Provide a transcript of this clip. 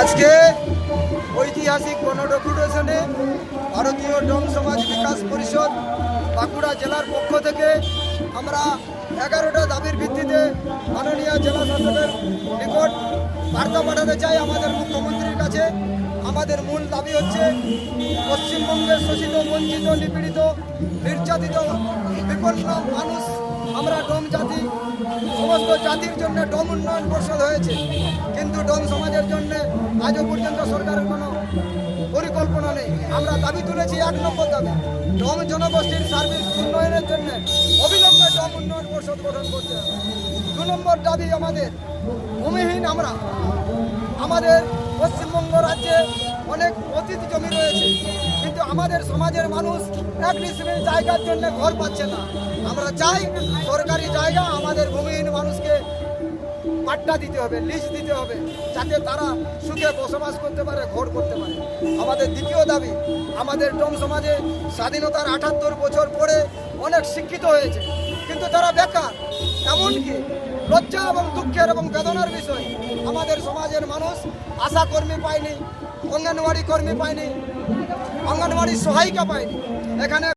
আজকে ঐতিহাসিক গণডেপুটেশনে ভারতীয় ডোম সমাজ বিকাশ পরিষদ বাঁকুড়া জেলার পক্ষ থেকে আমরা এগারোটা দাবির ভিত্তিতে মাননীয় জেলা শাসকের নিকট বার্তা পাঠাতে চাই আমাদের মুখ্যমন্ত্রীর কাছে। আমাদের মূল দাবি হচ্ছে পশ্চিমবঙ্গের শোষিত, বঞ্চিত, নিপীড়িত, নির্যাতিত, বিপন্ন মানুষ আমরা ডোম জাতি সমস্ত জাতির জন্য ডোম উন্নয়ন পরিষদ হয়েছে। কিন্তু ডোম সমাজের জন্য আজও পর্যন্ত সরকারের কোনো পরিকল্পনা নেই। আমরা দাবি তুলেছি এক নম্বর দাবি, ডোম জনগোষ্ঠীর সার্বিক উন্নয়নের জন্য অবিলম্বে ডোম উন্নয়ন পরিষদ গঠন করতে হবে। দু নম্বর দাবি আমাদের, ভূমিহীন আমরা। আমাদের পশ্চিমবঙ্গ রাজ্যে অনেক অতীত জমি রয়েছে, কিন্তু আমাদের সমাজের মানুষ এক ডিসিমিল জায়গার জন্য ঘর পাচ্ছে না। আমরা চাই সরকারি জায়গা আমাদের ভূমিহীন পাট্টা দিতে হবে লিজ দিতে হবে, যাতে তারা সুখে বসবাস করতে পারে, ঘর করতে পারে। আমাদের দ্বিতীয় দাবি, আমাদের ডোম সমাজে স্বাধীনতার আটাত্তর বছর পরে অনেক শিক্ষিত হয়েছে, কিন্তু তারা বেকার। এমনকি লজ্জা এবং দুঃখের এবং বেদনার বিষয়, আমাদের সমাজের মানুষ আশা কর্মী পায়নি, অঙ্গনওয়াড়ি কর্মী পায়নি, অঙ্গনওয়াড়ি সহায়িকা পায়নি। এখানে